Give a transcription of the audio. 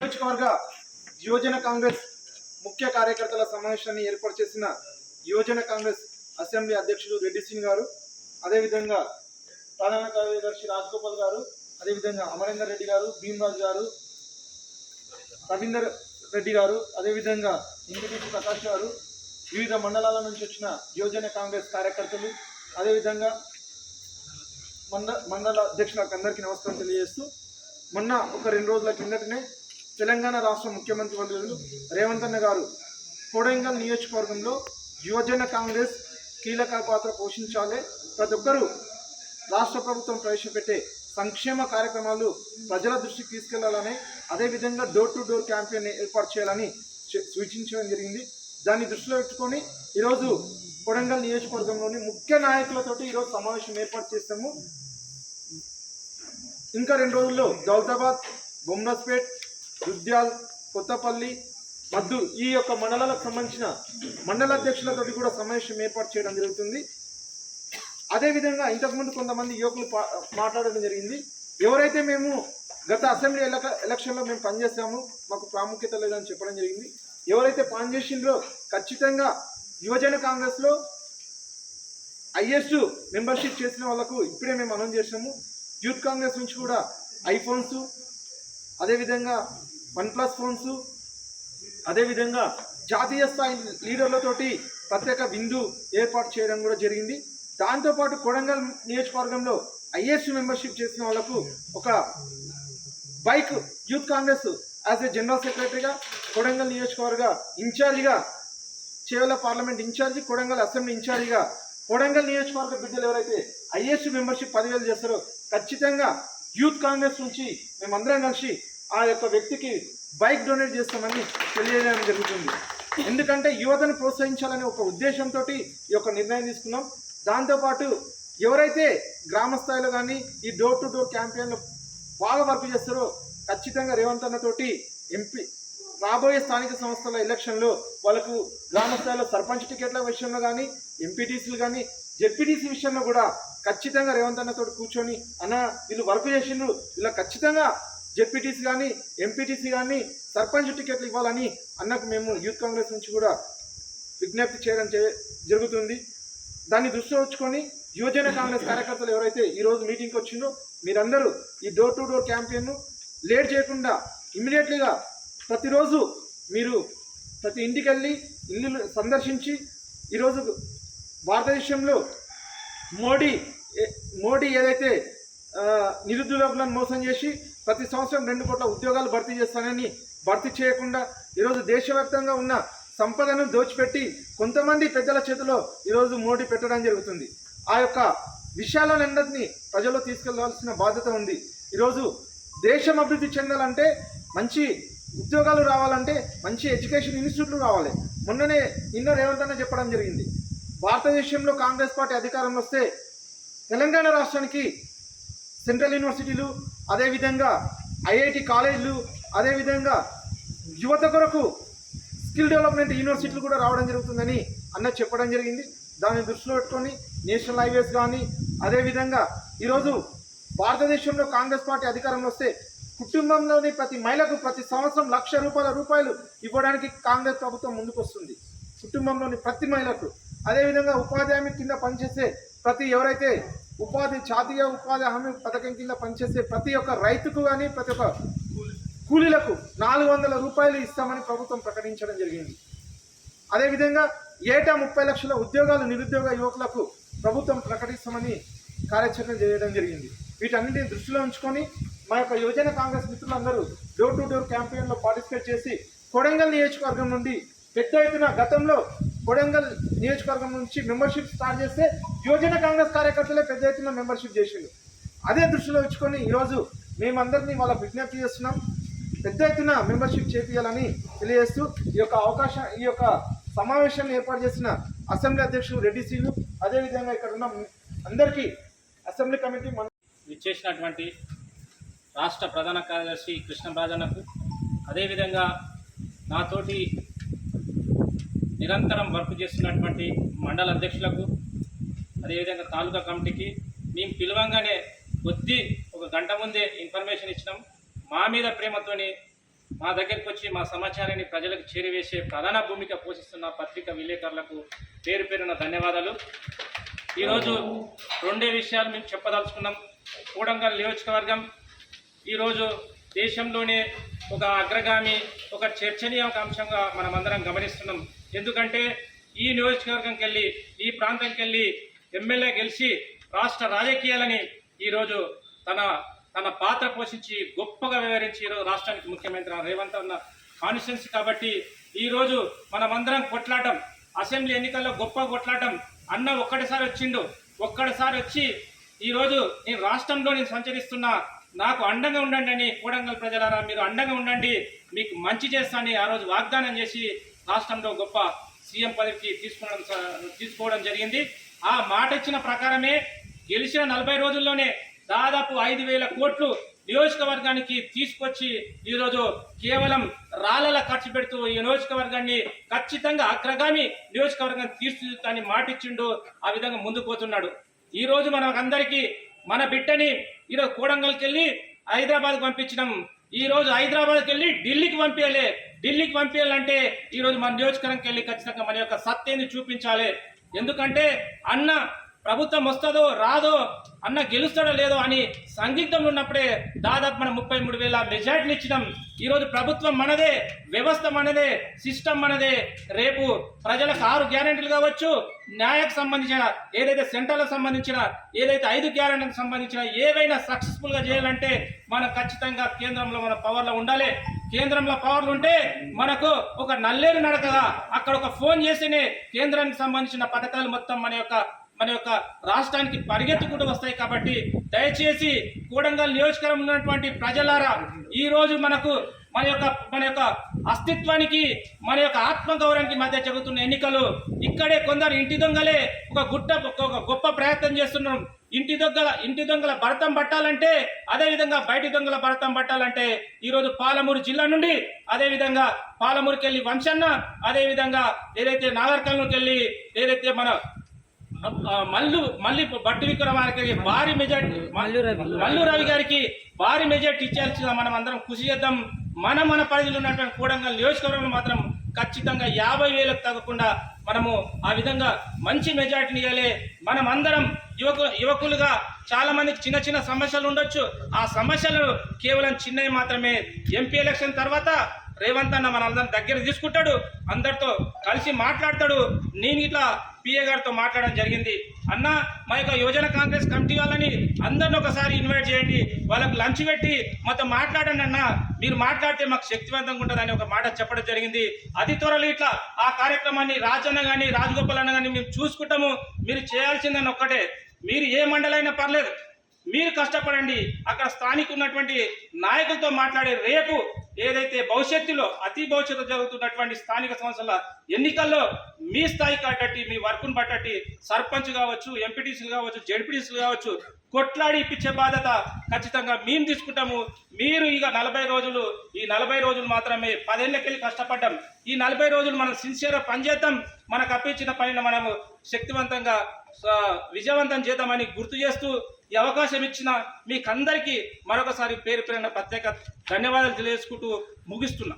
నియోజకవర్గ యువజన కాంగ్రెస్ ముఖ్య కార్యకర్తల సమావేశాన్ని ఏర్పాటు చేసిన యువజన కాంగ్రెస్ అసెంబ్లీ అధ్యక్షుడు రెడ్డి సింగ్ గారు అదేవిధంగా ప్రధాన కార్యదర్శి రాజగోపాల్ గారు అదేవిధంగా అమరేందర్ రెడ్డి గారు భీమరాజు గారు రవీందర్ రెడ్డి గారు అదేవిధంగా ఇంటిపీటి ప్రకాష్ గారు వివిధ మండలాల నుంచి వచ్చిన యువజన కాంగ్రెస్ కార్యకర్తలు అదేవిధంగా మండ మండల అధ్యక్షులకు అందరికీ నమస్కారం తెలియజేస్తూ మొన్న ఒక రెండు రోజుల కిందటనే తెలంగాణ రాష్ట్ర ముఖ్యమంత్రి వర్యులు రేవంత్ అన్న గారు. కొడంగల్ నియోజకవర్గంలో యువజన కాంగ్రెస్ కీలక పాత్ర పోషించాలి. ప్రతి ఒక్కరూ రాష్ట్ర ప్రభుత్వం ప్రవేశపెట్టే సంక్షేమ కార్యక్రమాలు ప్రజల దృష్టికి తీసుకెళ్ళాలని అదేవిధంగా డోర్ టు డోర్ క్యాంపెయిన్ ఏర్పాటు చేయాలని సూచించడం జరిగింది. దాన్ని దృష్టిలో పెట్టుకొని ఈరోజు కొడంగల్ నియోజకవర్గంలోని ముఖ్య నాయకులతోటి ఈరోజు సమావేశం ఏర్పాటు చేస్తాము. ఇంకా రెండు రోజుల్లో దౌలతాబాద్ బొమ్నస్పేట్ దుద్యాల్ కొత్తపల్లి మద్దు ఈ యొక్క మండలాలకు సంబంధించిన మండల అధ్యక్షులతోటి కూడా సమావేశం ఏర్పాటు చేయడం జరుగుతుంది. అదేవిధంగా ఇంతకుముందు కొంతమంది యువకులు పా- మాట్లాడడం జరిగింది. ఎవరైతే మేము గత అసెంబ్లీ ఎలక ఎలక్షన్లో మేము పనిచేసాము మాకు ప్రాముఖ్యత లేదని చెప్పడం జరిగింది. ఎవరైతే పనిచేసిండ్రో ఖచ్చితంగా యువజన కాంగ్రెస్లో ఐఎస్ మెంబర్షిప్ చేసిన వాళ్ళకు ఇప్పుడే మేము అనౌన్స్ చేసాము యూత్ కాంగ్రెస్ నుంచి కూడా ఐఫోన్స్ అదేవిధంగా వన్ ప్లస్ ఫోన్స్ అదేవిధంగా జాతీయ స్థాయి లీడర్లతోటి ప్రత్యేక విందు ఏర్పాటు చేయడం కూడా జరిగింది. దాంతోపాటు కొడంగల్ నియోజకవర్గంలో ఐఎస్ మెంబర్షిప్ చేసిన వాళ్ళకు ఒక bike youth Congress as a general సెక్రటరీగా కొడంగల్ నియోజకవర్గ ఇన్ఛార్జిగా Chevella parliament incharge Kodangal assembly ఇన్ఛార్జిగా కొడంగల్ నియోజకవర్గ బిడ్డలు ఎవరైతే ఐఎస్ మెంబర్షిప్ పదివేలు చేస్తారో ఖచ్చితంగా యూత్ కాంగ్రెస్ నుంచి మేమందరం కలిసి ఆ యొక్క వ్యక్తికి బైక్ డొనేట్ చేస్తామని తెలియజేయడం జరుగుతుంది. ఎందుకంటే యువతను ప్రోత్సహించాలనే ఒక ఉద్దేశంతో ఈ యొక్క నిర్ణయం తీసుకున్నాం. దాంతోపాటు ఎవరైతే గ్రామ స్థాయిలో కానీ ఈ డోర్ టు డోర్ క్యాంపెయిన్లో బాగా వర్క్ చేస్తారో ఖచ్చితంగా రేవంత్ అన్నతోటి ఎంపీ రాబోయే స్థానిక సంస్థల ఎలక్షన్లో వాళ్ళకు గ్రామ స్థాయిలో సర్పంచ్ టికెట్ల విషయంలో కానీ ఎంపీటీసీలు కానీ జెడ్పీటీసీ విషయంలో కూడా ఖచ్చితంగా రేవంత్ అన్నతో కూర్చొని అన్న వీళ్ళు వర్క్ చేసిండ్రు. వీళ్ళ ఖచ్చితంగా జెడ్పీటీసీ కానీ ఎంపీటీసీ కానీ సర్పంచ్ టికెట్లు ఇవ్వాలని అన్నకు మేము యూత్ కాంగ్రెస్ నుంచి కూడా విజ్ఞప్తి చేయడం జరుగుతుంది. దాన్ని దృష్టిలో ఉంచుకొని యువజన కాంగ్రెస్ కార్యకర్తలు ఎవరైతే ఈరోజు మీటింగ్కి వచ్చిందో మీరందరూ ఈ డోర్ టు డోర్ క్యాంపెయిన్ను లేట్ చేయకుండా ఇమ్మీడియట్లీగా ప్రతిరోజు మీరు ప్రతి ఇంటికి వెళ్ళి ఇల్లు సందర్శించి ఈరోజు భారతదేశంలో మోడీ మోడీ ఏదైతే నిరుద్యోగులను మోసం చేసి ప్రతి సంవత్సరం రెండు కోట్ల ఉద్యోగాలు భర్తీ చేస్తానని భర్తీ చేయకుండా ఈరోజు దేశవ్యాప్తంగా ఉన్న సంపదను దోచిపెట్టి కొంతమంది పెద్దల చేతిలో ఈరోజు మోడీ పెట్టడం జరుగుతుంది. ఆ యొక్క విషయాలన్నింటినీ ప్రజల్లో తీసుకెళ్ళాల్సిన బాధ్యత ఉంది. ఈరోజు దేశం అభివృద్ధి చెందాలంటే మంచి ఉద్యోగాలు రావాలంటే మంచి ఎడ్యుకేషన్ ఇన్స్టిట్యూట్లు రావాలి. మొన్ననే నిన్న రేవంత్ అన్న చెప్పడం జరిగింది. భారతదేశంలో కాంగ్రెస్ పార్టీ అధికారంలో వస్తే తెలంగాణ రాష్ట్రానికి సెంట్రల్ యూనివర్సిటీలు అదేవిధంగా ఐఐటి కాలేజీలు అదేవిధంగా యువత కొరకు స్కిల్ డెవలప్మెంట్ యూనివర్సిటీలు కూడా రావడం జరుగుతుందని అన్న చెప్పడం జరిగింది. దాన్ని దృష్టిలో పెట్టుకొని నేషనల్ హైవేస్ కానీ అదేవిధంగా ఈరోజు భారతదేశంలో కాంగ్రెస్ పార్టీ అధికారంలో వస్తే కుటుంబంలోని ప్రతి మహిళకు ప్రతి సంవత్సరం లక్ష రూపాయల రూపాయలు ఇవ్వడానికి కాంగ్రెస్ ప్రభుత్వం ముందుకు వస్తుంది కుటుంబంలోని ప్రతి మహిళకు. అదేవిధంగా ఉపాధి హామీ కింద పనిచేసే ప్రతి ఎవరైతే ఉపాధి జాతీయ ఉపాధి హామీ పథకం కింద పనిచేసే ప్రతి ఒక్క రైతుకు కానీ ప్రతి ఒక్క కూలీలకు నాలుగు వందల రూపాయలు ఇస్తామని ప్రభుత్వం ప్రకటించడం జరిగింది. అదేవిధంగా ఏటా ముప్పై లక్షల ఉద్యోగాలు నిరుద్యోగ యువకులకు ప్రభుత్వం ప్రకటిస్తామని కార్యాచరణ చేయడం జరిగింది. వీటన్నింటిని దృష్టిలో ఉంచుకొని మా యొక్క యువజన కాంగ్రెస్ మిత్రులందరూ డోర్ టు డోర్ క్యాంపెయిన్లో పార్టిసిపేట్ చేసి కొడంగల్ నియోజకవర్గం నుండి పెద్ద ఎత్తున గతంలో కొడంగల్ నియోజకవర్గం నుంచి మెంబర్షిప్ స్టార్ట్ చేస్తే యువజన కాంగ్రెస్ కార్యకర్తలే పెద్ద ఎత్తున మెంబర్షిప్ చేసిండు అదే దృష్టిలో ఉంచుకొని ఈరోజు మేమందరినీ వాళ్ళ విజ్ఞప్తి చేస్తున్నాం. పెద్ద ఎత్తున మెంబర్షిప్ చేపించాలని తెలియజేస్తూ ఈ యొక్క అవకాశం ఈ యొక్క సమావేశాన్ని ఏర్పాటు చేసిన అసెంబ్లీ అధ్యక్షుడు రెడ్డి సీలు అదేవిధంగా ఇక్కడ ఉన్న అందరికీ అసెంబ్లీ కమిటీ ఇచ్చేసినటువంటి రాష్ట్ర ప్రధాన కార్యదర్శి కృష్ణరాజన్నకు అదేవిధంగా నాతోటి నిరంతరం వర్క్ చేస్తున్నటువంటి మండల అధ్యక్షులకు అదేవిధంగా తాలూకా కమిటీకి మేము పిలవంగానే కొద్ది ఒక గంట ముందే ఇన్ఫర్మేషన్ ఇచ్చినాం. మా మీద ప్రేమతోని మా దగ్గరికి వచ్చి మా సమాచారాన్ని ప్రజలకు చేరివేసే ప్రధాన భూమిక పోషిస్తున్న పత్రిక విలేకరులకు పేరు పేరున ధన్యవాదాలు. ఈరోజు రెండే విషయాలు మేము చెప్పదలుచుకున్నాం. కూడంగల్ నియోజకవర్గం ఈరోజు దేశంలోనే ఒక అగ్రగామి ఒక చర్చనీయ అంశంగా మనమందరం గమనిస్తున్నాం. ఎందుకంటే ఈ నియోజకవర్గంకి వెళ్ళి ఈ ప్రాంతంకి వెళ్ళి ఎమ్మెల్యే గెలిచి రాష్ట్ర రాజకీయాలని ఈరోజు తన తన పాత్ర పోషించి గొప్పగా వివరించి ఈరోజు రాష్ట్రానికి ముఖ్యమంత్రి రేవంత్ అన్న కాన్స్టిట్యున్సీ కాబట్టి ఈరోజు మనమందరం కొట్లాడటం అసెంబ్లీ ఎన్నికల్లో గొప్ప కొట్లాడటం అన్న ఒక్కటిసారి వచ్చిండు. ఒక్కడిసారి వచ్చి ఈరోజు నేను రాష్ట్రంలో నేను సంచరిస్తున్నా నాకు అండంగా ఉండండి అని కూడంగల్ ప్రజలారా మీరు అండంగా ఉండండి మీకు మంచి చేస్తానని ఆ రోజు వాగ్దానం చేసి రాష్ట్రంలో గొప్ప సీఎం పదవికి తీసుకోవడం తీసుకోవడం జరిగింది. ఆ మాట ఇచ్చిన ప్రకారమే గెలిచిన నలభై రోజుల్లోనే దాదాపు ఐదు వేల కోట్లు నియోజకవర్గానికి తీసుకొచ్చి ఈరోజు కేవలం రాళ్ళల ఖర్చు పెడుతూ ఈ నియోజకవర్గాన్ని ఖచ్చితంగా అగ్రగామి నియోజకవర్గాన్ని తీర్చిదిద్దుతానని మాటిచ్చిండు ఆ విధంగా ముందుకు పోతున్నాడు. ఈ మనకందరికీ మన బిడ్డని ఈరోజు కోడంగల్కి వెళ్ళి హైదరాబాద్కి పంపించినాం. ఈరోజు హైదరాబాద్కి వెళ్ళి ఢిల్లీకి పంపించలే. ఢిల్లీకి పంపించాలంటే ఈరోజు మన నియోజకవర్గంకి వెళ్ళి ఖచ్చితంగా మన యొక్క సత్యని చూపించాలి. ఎందుకంటే అన్న ప్రభుత్వం వస్తుందో రాదో అన్న గెలుస్తాడో లేదో అని సందిగ్ధంలో ఉన్నప్పుడే దాదాపు మనం ముప్పై మూడు వేల మెజార్టీలు ఇచ్చినాం. ఈరోజు ప్రభుత్వం మనదే వ్యవస్థ మనదే సిస్టమ్ మనదే. రేపు ప్రజలకు ఆరు గ్యారెంటీలు కావచ్చు న్యాయకు సంబంధించిన ఏదైతే సెంట్రల్కి సంబంధించిన ఏదైతే ఐదు గ్యారెంటీలకు సంబంధించిన ఏవైనా సక్సెస్ఫుల్గా చేయాలంటే మనం ఖచ్చితంగా కేంద్రంలో మన పవర్లో ఉండాలి. కేంద్రంలో పవర్లు ఉంటే మనకు ఒక నల్లేరు నడకగా అక్కడ ఒక ఫోన్ చేస్తేనే కేంద్రానికి సంబంధించిన పథకాలు మొత్తం మన యొక్క మన యొక్క రాష్ట్రానికి పరిగెత్తుకుంటూ వస్తాయి కాబట్టి దయచేసి కూడంగల్ నియోజకవర్గం ఉన్నటువంటి ప్రజలారా ఈరోజు మనకు మన యొక్క మన యొక్క అస్తిత్వానికి మన యొక్క ఆత్మగౌరవానికి మధ్య జరుగుతున్న ఎన్నికలు ఇక్కడే కొందరు ఇంటి దొంగలే ఒక గుట్ట ఒక గొప్ప ప్రయత్నం చేస్తున్నారు. ఇంటి దొంగల ఇంటి దొంగల భరతం పట్టాలంటే అదే విధంగా బయటి దొంగల భరతం పట్టాలంటే ఈ రోజు పాలమూరు జిల్లా నుండి అదే విధంగా పాలమూరుకి వెళ్ళి వంశన్న అదే విధంగా ఏదైతే నాగర్కర్నూలుకి వెళ్ళి ఏదైతే మన మల్లు మళ్ళీ బట్టి విక్రమార్కి భారీ మెజార్టీ మల్లు రవి. మల్లు రవి గారికి భారీ మెజార్టీ ఇచ్చేయాల్సిన మనం అందరం కృషి చేద్దాం. మన మన పరిధిలో ఉన్నటువంటి కూడంగల్ నియోజకవర్గంలో మాత్రం ఖచ్చితంగా యాభై వేలకు తగ్గకుండా మనము ఆ విధంగా మంచి మెజార్టీని ఇవ్వాలి. మనం అందరం యువకు యువకులుగా చాలా మందికి చిన్న చిన్న సమస్యలు ఉండొచ్చు. ఆ సమస్యలు కేవలం చిన్నవి మాత్రమే. ఎంపీ ఎలక్షన్ తర్వాత రేవంత్ అన్న మన అందరం దగ్గర తీసుకుంటాడు. అందరితో కలిసి మాట్లాడతాడు. నేను ఇట్లా పిఏ గారితో మాట్లాడడం జరిగింది. అన్న మా యొక్క యువజన కాంగ్రెస్ కమిటీ వాళ్ళని అందరిని ఒకసారి ఇన్వైట్ చేయండి. వాళ్ళకు లంచ్ పెట్టి మాతో మాట్లాడండి అన్న. మీరు మాట్లాడితే మాకు శక్తివంతంగా ఉంటుందని ఒక మాట చెప్పడం జరిగింది. అతి త్వరలో ఇట్లా ఆ కార్యక్రమాన్ని రాజన్న కానీ రాజగోపాల్ అన్న కానీ మేము చూసుకుంటాము. మీరు చేయాల్సిందని ఒక్కటే. మీరు ఏ మండలైనా పర్లేదు. మీరు కష్టపడండి. అక్కడ స్థానిక ఉన్నటువంటి నాయకులతో మాట్లాడే రేపు ఏదైతే భవిష్యత్తులో అతి భవిష్యత్తు జరుగుతున్నటువంటి స్థానిక సంస్థల ఎన్నికల్లో మీ స్థాయి కట్టట్టి మీ వర్క్ను బట్టట్టి సర్పంచ్ కావచ్చు ఎంపీటీసీలు కావచ్చు జడ్పీటీసీలు కావచ్చు కొట్లాడి ఇప్పించే బాధ్యత ఖచ్చితంగా మేము తీసుకుంటాము. మీరు ఇక నలభై రోజులు ఈ నలభై రోజులు మాత్రమే పదేళ్ళకెళ్ళి కష్టపడ్డాం ఈ నలభై రోజులు మనం సిన్సియర్గా పనిచేద్దాం మనకు అప్పించిన పనిని మనము శక్తివంతంగా విజయవంతం చేద్దామని గుర్తు చేస్తూ ఈ అవకాశం ఇచ్చిన మీకందరికీ మరొకసారి పేరు పేరిన ప్రత్యేక ధన్యవాదాలు తెలియజేసుకుంటూ ముగిస్తున్నా.